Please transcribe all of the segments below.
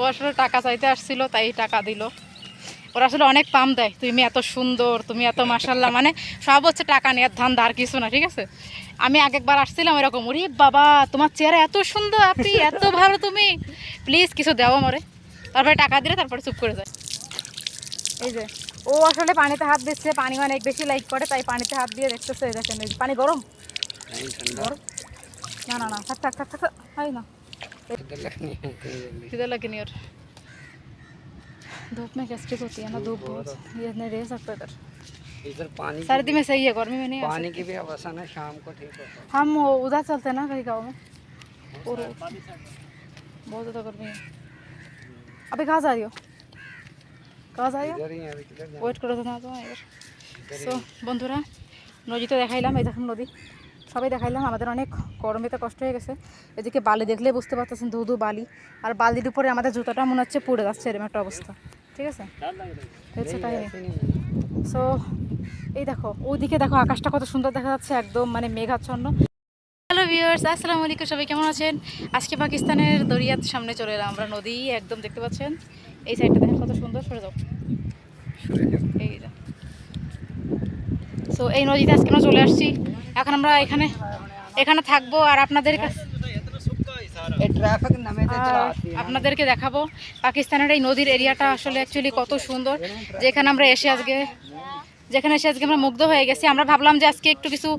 ও আসলে টাকা চাইতে আসছিল তাই টাকা দিল। ওরা আসলে অনেক পাম দেয় তুমি এত সুন্দর তুমি এত মাসাল্লাহ মানে সব হচ্ছে টাকা নেওয়ার ধান দার কিছু না ঠিক আছে? আমি আগে একবার আসছিলাম এরকম ওরে বাবা তোমার চেহারা এত সুন্দর আপনি এত ভালো তুমি। প্লিজ কিছু দেবো মরে তারপরে টাকা দিলে তারপরে চুপ করে যায়। এই যে ও আসলে পানিতে হাত দিচ্ছে পানি অনেক বেশি লাইক করে তাই পানিতে হাত দিয়ে দেখতেছে দেখেন পানি গরম? হ্যাঁ, গরম? ಅಣ್ಣ ಸಕ್ಕ ಸಕ್ಕ ಸಕ್ಕ ಆಯ್ನಾ ಇದೆಲ್ಲ ಗಿನಿಯರು धूप में कैस्ट्रिक होती है ना धूप बहुत ये नहीं रह सकते इधर इधर पानी सर्दी में सही है गर्मी में नहीं पानी की भी अवस्था ना शाम को ठीक होता हम उधर चलते हैं ना कहीं गाँव में और बहुत ज़्यादा गर्मी है अभी कहाँ जा रही हो कहाँ जा रही हो वेट करो तो ना तो यार सो बंधुरा नदी तो देखा देखाइल नदी সবাই দেখাইলাম আমাদের অনেক গরমে তো কষ্ট হয়ে গেছে। এদিকে বালি দেখলে বুঝতে পারতেছেন ধু ধু বালি। আর বালির উপরে আমাদের জুতোটা মনে হচ্ছে পুড়ে যাচ্ছে এরকম একটা অবস্থা। ঠিক আছে? সো এই দেখো ওইদিকে দেখো আকাশটা কত সুন্দর দেখা যাচ্ছে একদম মানে মেঘাচ্ছন্ন। হ্যালো ভিউয়ার্স আসসালামু আলাইকুম সবাই কেমন আছেন? আজকে পাকিস্তানের দরিয়ার সামনে চলে এলাম আমরা নদী একদম দেখতে পাচ্ছেন। এই সাইডটা দেখেন কত সুন্দর সরে যাও। সো এই নদীতে আজকে আমরা চলে আসছি। এখন আমরা এখানে এখানে থাকব আর আপনাদের আপনাদেরকে দেখাবো পাকিস্তানের এই নদীর এরিয়াটা আসলে অ্যাকচুয়ালি কত সুন্দর। যেখানে আমরা এসে আজকে যেখানে এসে আজকে আমরা মুগ্ধ হয়ে গেছি। আমরা ভাবলাম যে আজকে একটু কিছু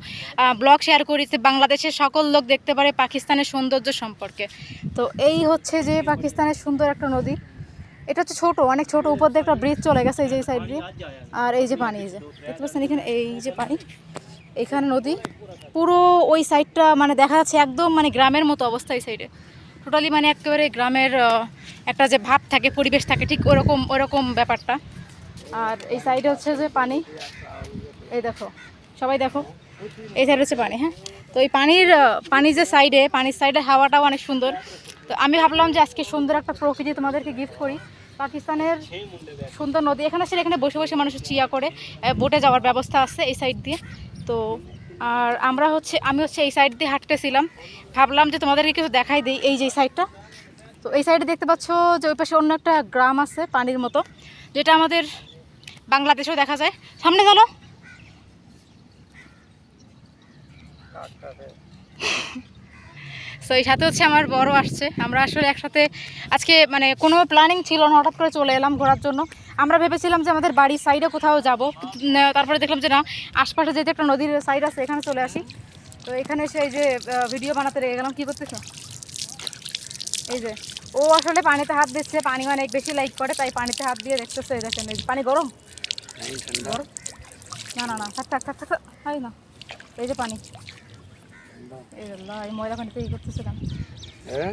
ব্লগ শেয়ার করি বাংলাদেশের সকল লোক দেখতে পারে পাকিস্তানের সৌন্দর্য সম্পর্কে। তো এই হচ্ছে যে পাকিস্তানের সুন্দর একটা নদী। এটা হচ্ছে ছোটো অনেক ছোট উপর দিয়ে একটা ব্রিজ চলে গেছে এই যে এই সাইড দিয়ে। আর এই যে পানি এই যে দেখতে পাচ্ছেন এখানে এই যে পানি। এখানে নদী। পুরো ওই সাইডটা মানে দেখা যাচ্ছে একদম মানে গ্রামের মতো অবস্থা এই সাইডে টোটালি মানে একেবারে গ্রামের একটা যে ভাব থাকে, পরিবেশ থাকে, ঠিক ওরকম ওরকম ব্যাপারটা। আর এই সাইডে হচ্ছে যে পানি। এই দেখো, সবাই দেখো। এই সাইড হচ্ছে পানি হ্যাঁ? তো এই পানির পানির যে সাইডে পানির সাইডে হাওয়াটাও অনেক সুন্দর। তো আমি ভাবলাম যে আজকে সুন্দর একটা প্রকৃতি তোমাদেরকে গিফট করি। পাকিস্তানের সুন্দর নদী। এখানে আসলে এখানে বসে বসে মানুষ চিয়া করে বোটে যাওয়ার ব্যবস্থা আছে এই সাইড দিয়ে। তো আর আমরা হচ্ছে, আমি হচ্ছে এই সাইড দিয়ে হাঁটতেছিলাম। ভাবলাম যে তোমাদেরকে কিছু দেখাই দিই, এই যে সাইডটা তো এই সাইডে দেখতে পাচ্ছ যে ওই পাশে অন্য একটা গ্রাম আছে, পানির মতো, যেটা আমাদের বাংলাদেশেও দেখা যায়। সামনে চলো। তো এই সাথে হচ্ছে আমার বড় আসছে। আমরা আসলে একসাথে, আজকে মানে কোনো প্ল্যানিং ছিল না, হঠাৎ করে চলে এলাম ঘোরার জন্য। আমরা ভেবেছিলাম যে আমাদের বাড়ির সাইডে কোথাও যাব। তারপরে দেখলাম যে না আশপাশে যেতে একটা নদীর সাইড আছে এখানে চলে আসি। তো এখানে এসে এই যে ভিডিও বানাতে রেখে গেলাম। কী করতেছো? এই যে ও আসলে পানিতে হাত দিচ্ছে পানি অনেক বেশি লাইক করে তাই পানিতে হাত দিয়ে দেখতেছে দেখেন পানি গরম? না না না থাক থাক থাক থাক হয় না এই যে পানি। এই ময়লা পানিতে ই করতেছিলাম।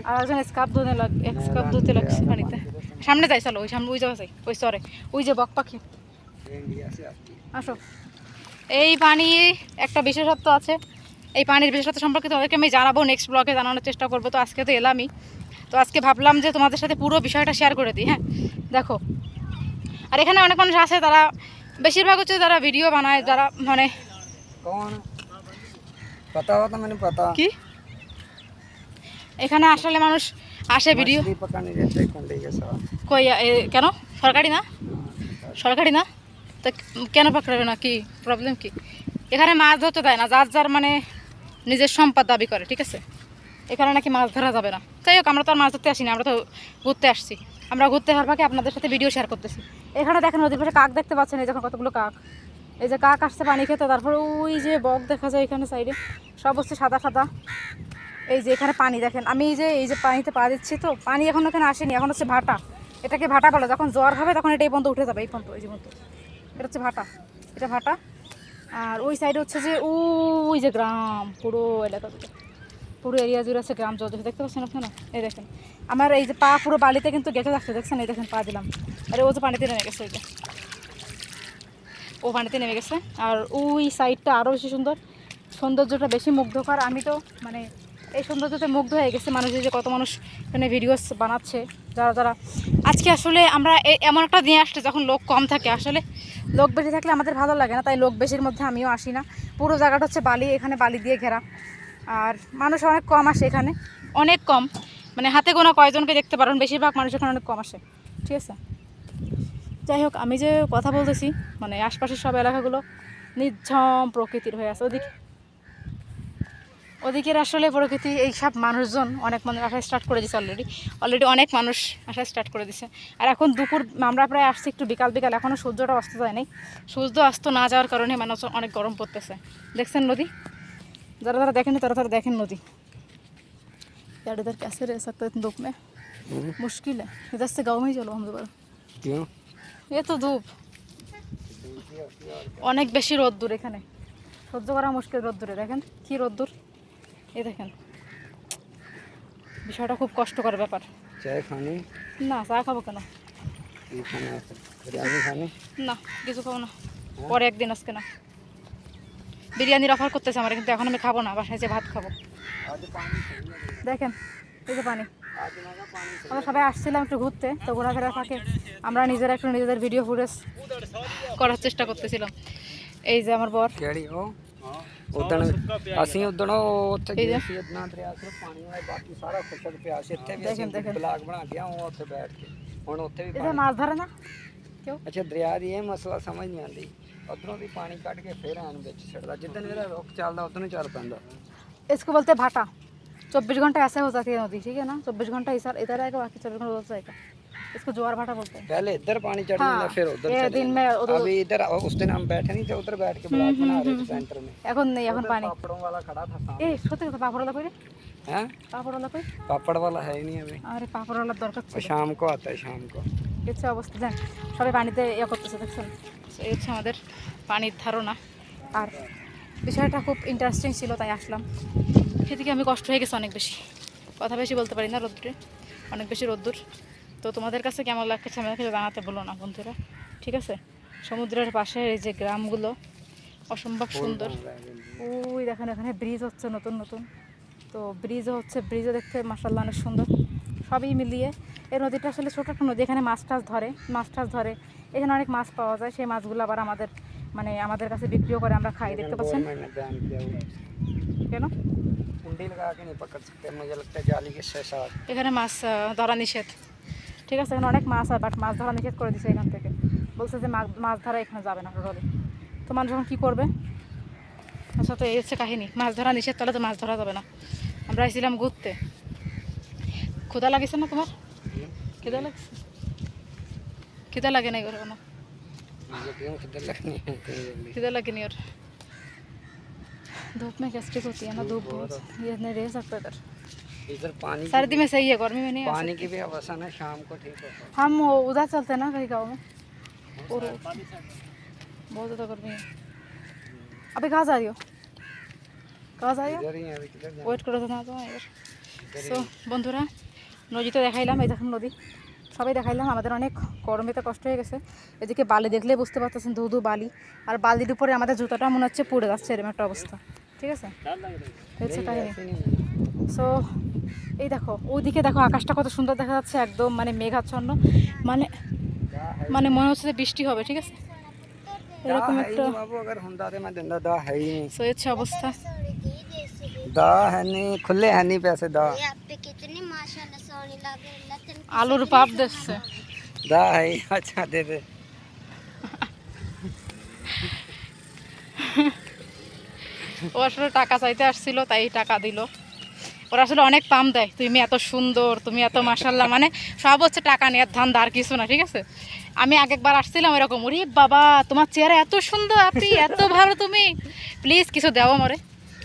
আর একজন স্কাপ ধুতে লাগ স্কাপ ধুতে লাগছে পানিতে। সামনে যাই চলো ওই সামনে ওই যাই ওই সরে ওই যে বক পাখি। আসো। এই পানি একটা বিশেষত্ব আছে এই পানির বিশেষত্ব সম্পর্কে তোমাদেরকে আমি জানাব নেক্সট ব্লগে জানানোর চেষ্টা করব তো আজকে তো এলামই। তো আজকে ভাবলাম যে তোমাদের সাথে পুরো বিষয়টা শেয়ার করে দিই হ্যাঁ? দেখো আর এখানে অনেক মানুষ আছে তারা বেশিরভাগ হচ্ছে যারা ভিডিও বানায় যারা মানে কি? এখানে আসলে মানুষ আসে ভিডিও কেন? সরকারি না? সরকারি না? তো কেন পাকড়াবে না? কি প্রবলেম কি? এখানে মাছ ধরতে দেয় না যার যার মানে নিজের সম্পদ দাবি করে ঠিক আছে? এখানে নাকি মাছ ধরা যাবে না। যাই হোক আমরা তো আর মাছ ধরতে আসিনি আমরা তো ঘুরতে আসছি। আমরা ঘুরতে হওয়ার ফাঁকে আপনাদের সাথে ভিডিও শেয়ার করতেছি। এখানে দেখেন নদীর পাশে কাক দেখতে পাচ্ছেন এই যখন কতগুলো কাক। এই যে কাক আসছে পানি খেতে তারপর ওই যে বক দেখা যায় এখানে সাইডে সব হচ্ছে সাদা সাদা। এই যে এখানে পানি দেখেন, আমি এই যে এই যে পানিতে পা দিচ্ছি তো, পানি এখন এখানে আসেনি, এখন হচ্ছে ভাটা। এটাকে ভাটা বলে, যখন জ্বর হবে তখন এটা এই পর্যন্ত উঠে যাবে, এই পর্যন্ত, এই যে পর্যন্ত। এটা হচ্ছে ভাটা, এটা ভাটা। আর ওই সাইডে হচ্ছে যে, ওই যে গ্রাম, পুরো এলাকা পুরো এরিয়া জুড়ে আছে গ্রাম, জল দেখতে পাচ্ছেন আপনারা? এই দেখেন, আমার এই যে পা পুরো বালিতে কিন্তু গেঁথে থাকছে দেখছেন? এই দেখেন, পা দিলাম। আরে, ও যে পানিতে নেমে গেছে ওই যে। ও পানিতে নেমে গেছে, আর ওই সাইডটা আরও বেশি সুন্দর। সৌন্দর্যটা বেশি মুগ্ধকর। আমি তো মানে এই সৌন্দর্যতে মুগ্ধ হয়ে গেছে মানুষ যে কত মানুষ এখানে ভিডিওস বানাচ্ছে, যারা যারা। আজকে আসলে আমরা এমন একটা দিনে আসছে যখন লোক কম থাকে, আসলে লোক বেশি থাকলে আমাদের ভালো লাগে না, তাই লোক বেশির মধ্যে আমিও আসি না। পুরো জায়গাটা হচ্ছে বালি, এখানে বালি দিয়ে ঘেরা। আর মানুষ অনেক কম আসে এখানে, অনেক কম। মানে হাতে গোনা কয়জনকে দেখতে পারেন, বেশিরভাগ মানুষ এখানে অনেক কম আসে। ঠিক আছে? যাই হোক, আমি যে কথা বলতেছি মানে আশপাশের সব এলাকাগুলো নির্ঝম প্রকৃতির হয়ে আছে। ওদিকে ওদিকের আসলে প্রকৃতি এই সব মানুষজন অনেক মানুষ আসা স্টার্ট করে দিছে অলরেডি অলরেডি অনেক মানুষ আসা স্টার্ট করে দিছে আর এখন দুপুর আমরা প্রায় আসছি একটু বিকাল বিকাল এখনও সূর্যটা অস্ত যায় নাই সূর্য অস্ত না যাওয়ার কারণে মানুষ অনেক গরম পড়তেছে দেখছেন নদী যারা যারা দেখেন তারা তারা দেখেন নদী यार इधर कैसे रह सकते हैं इतने धूप में मुश्किल है इधर से गाँव में ही चलो हम दोबारा क्यों এ তো ধূপ অনেক বেশি রোদ্দুর এখানে সহ্য করা মুশকিল রোদ্দুরে দেখেন কি রোদ্দুর এই দেখেন। বিষয়টা খুব কষ্টকর ব্যাপার। না চা খাব কেন? না কিছু খাব না। পরে একদিন আজকে না। বিরিয়ানির অফার করতেছে আমার কিন্তু এখন আমি খাব না বাসায় যে ভাত খাব। দেখেন এই যে পানি। আমরা সবাই আসছিলাম একটু ঘুরতে তো ঘোরাফেরা থাকে আমরা নিজেরা একটু নিজেদের ভিডিও ফুটেজ করার চেষ্টা করতেছিলাম। এই যে আমার বর। ਉਦੋਂ ਅਸੀਂ ਉਦੋਂ ਉੱਥੇ ਗਏ ਸੀ ਇਤਨਾ ਦਰਿਆ ਸਿਰਫ ਪਾਣੀ ਵਾਲਾ ਬਾਕੀ ਸਾਰਾ ਖੁਸ਼ਕ ਪਿਆ ਸੀ। ਇੱਥੇ ਵੀ ਅਸੀਂ ਬਲਾਕ ਬਣਾ ਕੇ ਆਉਂ ਉੱਥੇ ਬੈਠ ਕੇ। ਹੁਣ ਉੱਥੇ ਵੀ ਇਹਦਾ ਮਾਲ ਧਰਨਾ ਕਿਉਂ? ਅੱਛਾ ਦਰਿਆ ਦੀ ਇਹ ਮਸਲਾ ਸਮਝ ਨਹੀਂ ਆਉਂਦੀ। ਉਧਰੋਂ ਦੀ ਪਾਣੀ ਕੱਢ ਕੇ ਫੇਰ ਆਣ ਵਿੱਚ ਛੱਡਦਾ। ਜਿੱਦਨ ਇਹਦਾ ਰੁੱਖ ਚੱਲਦਾ ਉਦੋਂ ਚੱਲ ਪੈਂਦਾ। इसको बोलते हैं भाटा चौबीस घंटा ऐसे हो जाती है नदी ठीक है ना चौबीस घंटा इधर आएगा बाकी चौबीस घंटा उधर इसको ज्वार भाटा बोलते हैं पहले इधर पानी चढ़ हाँ, जाता फिर उधर ये चले दिन जाता। में उधर- अभी इधर उस दिन हम बैठे नहीं थे उधर बैठ के ब्लॉग बना रहे थे सेंटर में এখন নেই এখন उधर পানি पापड़ों वाला खड़ा था सामने এই সত্যি কথা পাপড়ওয়ালা কই রে हैं পাপড়ওয়ালা কই पापड़ वाला है ही नहीं अभी আরে পাপড়ওয়ালার দরকার वो ছিল शाम को आता है शाम को হচ্ছে অবস্থা দেন সবাই পানিতে ইয়ে করতেছে দেখছেন So, এই হচ্ছে আমাদের পানির ধারণা আর বিষয়টা খুব ইন্টারেস্টিং ছিল তাই আসলাম সেদিকে আমি কষ্ট হয়ে গেছে অনেক বেশি কথা বেশি বলতে পারি না রোদ্দুরে অনেক বেশি রোদ্দুর তো তোমাদের কাছে কেমন লাগছে আমাদের কিছু জানাতে বলো না বন্ধুরা। ঠিক আছে? সমুদ্রের পাশে এই যে গ্রামগুলো অসম্ভব সুন্দর। ওই দেখেন এখানে ব্রিজ হচ্ছে নতুন নতুন। তো ব্রিজও হচ্ছে ব্রিজও দেখতে মাসাল্লাহ অনেক সুন্দর। সবই মিলিয়ে এই নদীটা আসলে ছোটো একটা নদী এখানে মাছ টাছ ধরে মাছ টাছ ধরে। এখানে অনেক মাছ পাওয়া যায় সেই মাছগুলো আবার আমাদের মানে আমাদের কাছে বিক্রিও করে আমরা খাই দেখতে পাচ্ছেন? কেন? এখানে মাছ ধরা নিষেধ। ঠিক আছে এখানে অনেক মাছ হয় বাট মাছ ধরা নিষেধ করে দিছে এখান থেকে বলছে যে মাছ মাছ ধরা এখানে যাবে না টোটালি তো মানুষ এখন কী করবে আচ্ছা তো এই হচ্ছে কাহিনী মাছ ধরা নিষেধ তাহলে তো মাছ ধরা যাবে না আমরা এসেছিলাম ঘুরতে ক্ষুদা লাগিছে না তোমার খিদা লাগছে খিদা লাগে নাই কোনো मुझे क्यों किधर लगनी है इतनी जल्दी খিদা लगेनी और धूप में गैस्ट्रिक होती है ना धूप बहुत ये नहीं रह सकता इधर इधर पानी की- सर्दी में सही है गर्मी में नहीं आ पानी की भी अवसान है शाम को ठीक होता है हम उधर चलते हैं ना कहीं गाँव में और बहुत ज़्यादा गर्मी है अभी कहाँ जा रही हो कहाँ जा रही हो इधर ही है अभी किधर जाना? ওয়েট করে তো না তো এবার সো বন্ধুরা নদীতে দেখাইলাম এই দেখুন নদী সবাই দেখাইলাম আমাদের অনেক গরমেতে কষ্ট হয়ে গেছে এদিকে বালি দেখলেই বুঝতে পারতেছেন ধু ধু বালি আর বালির উপরে আমাদের জুতাটা মনে হচ্ছে পড়ে যাচ্ছে এরকম একটা অবস্থা ঠিক আছে এই হচ্ছে কাহিনী ऐसे नहीं है। সো এই দেখো ওদিকে দেখো আকাশটা কত সুন্দর দেখা যাচ্ছে একদম মানে মেঘাচ্ছন্ন। মানে মানে মনে হচ্ছে যে বৃষ্টি হবে ঠিক আছে? এরকম একটা অবস্থা। দা। আলুর পাপ দেখছে। আচ্ছা দেবে ও আসলে টাকা চাইতে আসছিল তাই টাকা দিল। ওরা আসলে অনেক পাম দেয়। তুমি এত সুন্দর, তুমি এত মাসাল্লাহ মানে সব হচ্ছে টাকা নেওয়ার ধান্দা আর কিছু না, ঠিক আছে? আমি আগে একবার আসছিলাম এরকম, ওরে বাবা, তোমার চেহারা এত সুন্দর, আপনি এত ভালো তুমি। প্লিজ, কিছু দেওয়া মরে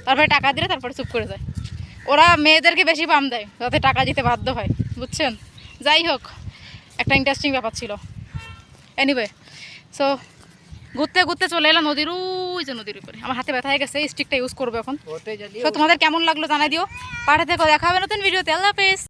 তারপরে টাকা দিলে তারপরে চুপ করে যায়। ওরা মেয়েদেরকে বেশি পাম দেয়, যাতে টাকা দিতে বাধ্য হয়, বুঝছেন? যাই হোক, একটা ইন্টারেস্টিং ব্যাপার ছিল। এনিওয়ে সো ঘুরতে ঘুরতে চলে এলাম নদীর ওই যে নদীর উপরে। আমার হাতে ব্যথা হয়ে গেছে স্টিকটা ইউজ করব এখন। তো তোমাদের কেমন লাগল জানাই দিও। পাঠাতে দেখা হবে নতুন ভিডিওতে আল্লাহ হাফেজ।